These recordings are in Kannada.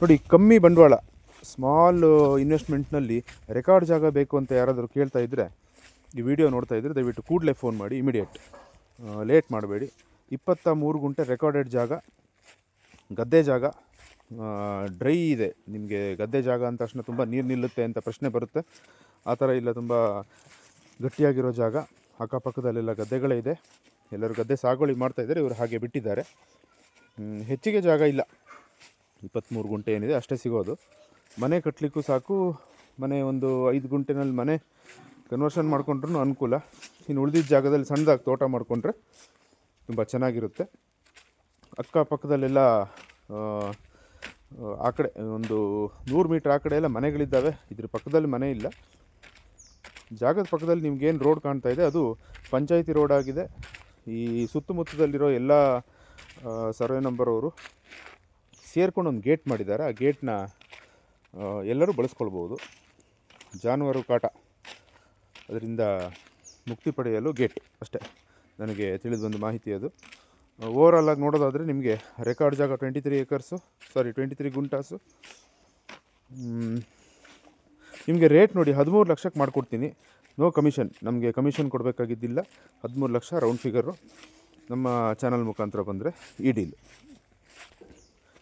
ನೋಡಿ, ಕಮ್ಮಿ ಬಂಡವಾಳ ಸ್ಮಾಲ್ ಇನ್ವೆಸ್ಟ್ಮೆಂಟ್ನಲ್ಲಿ ರೆಕಾರ್ಡ್ ಜಾಗ ಬೇಕು ಅಂತ ಯಾರಾದರೂ ಕೇಳ್ತಾ ಇದ್ದರೆ ಈ ವಿಡಿಯೋ ನೋಡ್ತಾ ಇದ್ದರೆ ದಯವಿಟ್ಟು ಕೂಡಲೇ ಫೋನ್ ಮಾಡಿ ಇಮಿಡಿಯೇಟ್ ಲೇಟ್ ಮಾಡಬೇಡಿ. ಇಪ್ಪತ್ತ ಮೂರು ಗುಂಟೆ ರೆಕಾರ್ಡೆಡ್ ಜಾಗ, ಗದ್ದೆ ಜಾಗ ಡ್ರೈ ಇದೆ. ನಿಮಗೆ ಗದ್ದೆ ಜಾಗ ಅಂದ ತಕ್ಷಣ ತುಂಬ ನೀರು ನಿಲ್ಲುತ್ತೆ ಅಂತ ಪ್ರಶ್ನೆ ಬರುತ್ತೆ. ಆ ಥರ ಇಲ್ಲ, ತುಂಬ ಗಟ್ಟಿಯಾಗಿರೋ ಜಾಗ, ಅಕ್ಕಪಕ್ಕದಲ್ಲೆಲ್ಲ ಗದ್ದೆಗಳೇ ಇದೆ. ಎಲ್ಲರೂ ಗದ್ದೆ ಸಾಗುವಳಿ ಮಾಡ್ತಾ ಇದ್ದಾರೆ, ಇವರು ಹಾಗೆ ಬಿಟ್ಟಿದ್ದಾರೆ. ಹೆಚ್ಚಿಗೆ ಜಾಗ ಇಲ್ಲ. ಇಪ್ಪತ್ತ್ಮೂರು ಗುಂಟೆ ಏನಿದೆ ಅಷ್ಟೇ ಸಿಗೋದು. ಮನೆ ಕಟ್ಟಲಿಕ್ಕೂ ಸಾಕು ಮನೆ ಒಂದು ಐದು ಗುಂಟೆನಲ್ಲಿ ಮನೆ ಕನ್ವರ್ಷನ್ ಮಾಡ್ಕೊಂಡ್ರೂ ಅನುಕೂಲ. ಇನ್ನು ಉಳಿದಿದ್ದ ಜಾಗದಲ್ಲಿ ಸಣ್ಣದಾಗಿ ತೋಟ ಮಾಡಿಕೊಂಡ್ರೆ ತುಂಬ ಚೆನ್ನಾಗಿರುತ್ತೆ. ಅಕ್ಕಪಕ್ಕದಲ್ಲೆಲ್ಲ ಆ, ಕಡೆ ಒಂದು ನೂರು ಮೀಟ್ರ್ ಆ ಕಡೆ ಎಲ್ಲ ಮನೆಗಳಿದ್ದಾವೆ. ಇದ್ರ ಪಕ್ಕದಲ್ಲಿ ಮನೆ ಇಲ್ಲ. ಜಾಗದ ಪಕ್ಕದಲ್ಲಿ ನಿಮ್ಗೇನು ರೋಡ್ ಕಾಣ್ತಾ ಇದೆ ಅದು ಪಂಚಾಯಿತಿ ರೋಡ್ ಆಗಿದೆ. ಈ ಸುತ್ತಮುತ್ತದಲ್ಲಿರೋ ಎಲ್ಲ ಸರ್ವೆ ನಂಬರ್ ಅವರು ಸೇರ್ಕೊಂಡು ಒಂದು ಗೇಟ್ ಮಾಡಿದ್ದಾರೆ. ಆ ಗೇಟ್ನ ಎಲ್ಲರೂ ಬಳಸ್ಕೊಳ್ಬೋದು ಜಾನುವಾರು ಕಾಟ ಅದರಿಂದ ಮುಕ್ತಿ ಪಡೆಯಲು ಗೇಟ್ ಅಷ್ಟೇ. ನನಗೆ ತಿಳಿದು ಬಂದ ಮಾಹಿತಿ ಅದು. ಓವರಾಲ್ ಆಗಿ ನೋಡೋದಾದರೆ ನಿಮಗೆ ರೆಕಾರ್ಡ್ ಜಾಗ twenty three acres sorry twenty three ಗುಂಟಾಸು ನಿಮಗೆ ರೇಟ್ ನೋಡಿ ಹದಿಮೂರು ಲಕ್ಷಕ್ಕೆ ಮಾಡಿಕೊಡ್ತೀನಿ. ನೋ ಕಮಿಷನ್ ನಮಗೆ ಕಮಿಷನ್ ಕೊಡಬೇಕಾಗಿದ್ದಿಲ್ಲ. ಹದಿಮೂರು ಲಕ್ಷ ರೌಂಡ್ ಫಿಗರು ನಮ್ಮ ಚಾನಲ್ ಮುಖಾಂತರ ಬಂದರೆ ಈ ಡೀಲ್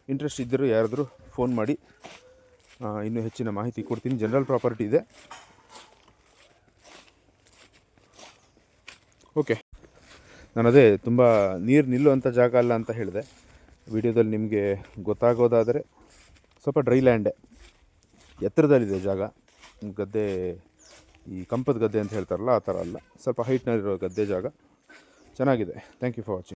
ಇಂಟ್ರೆಸ್ಟ್ ಇದ್ದರೂ ಯಾರಾದರೂ ಫೋನ್ ಮಾಡಿ ಇನ್ನೂ ಹೆಚ್ಚಿನ ಮಾಹಿತಿ ಕೊಡ್ತೀನಿ. ಜನರಲ್ ಪ್ರಾಪರ್ಟಿ ಇದೆ. ಓಕೆ ನಾನು ಅದೇ ತುಂಬ ನೀರು ನಿಲ್ಲುವಂಥ ಜಾಗ ಅಲ್ಲ ಅಂತ ಹೇಳಿದೆ. ವಿಡಿಯೋದಲ್ಲಿ ನಿಮಗೆ ಗೊತ್ತಾಗೋದಾದರೆ ಸ್ವಲ್ಪ ಡ್ರೈ ಲ್ಯಾಂಡೇ ಎತ್ತರದಲ್ಲಿದೆ ಜಾಗ. ಗದ್ದೆ, ಈ ಕಂಪದ ಗದ್ದೆ ಅಂತ ಹೇಳ್ತಾರಲ್ಲ, ಆ ಥರ ಅಲ್ಲ. ಸ್ವಲ್ಪ ಹೈಟ್ನಲ್ಲಿರೋ ಗದ್ದೆ ಜಾಗ. ಚೆನ್ನಾಗಿದೆ. Thank you for watching